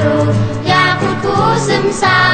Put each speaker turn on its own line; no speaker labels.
ตรู อย่าพูดคูซึมเศร้า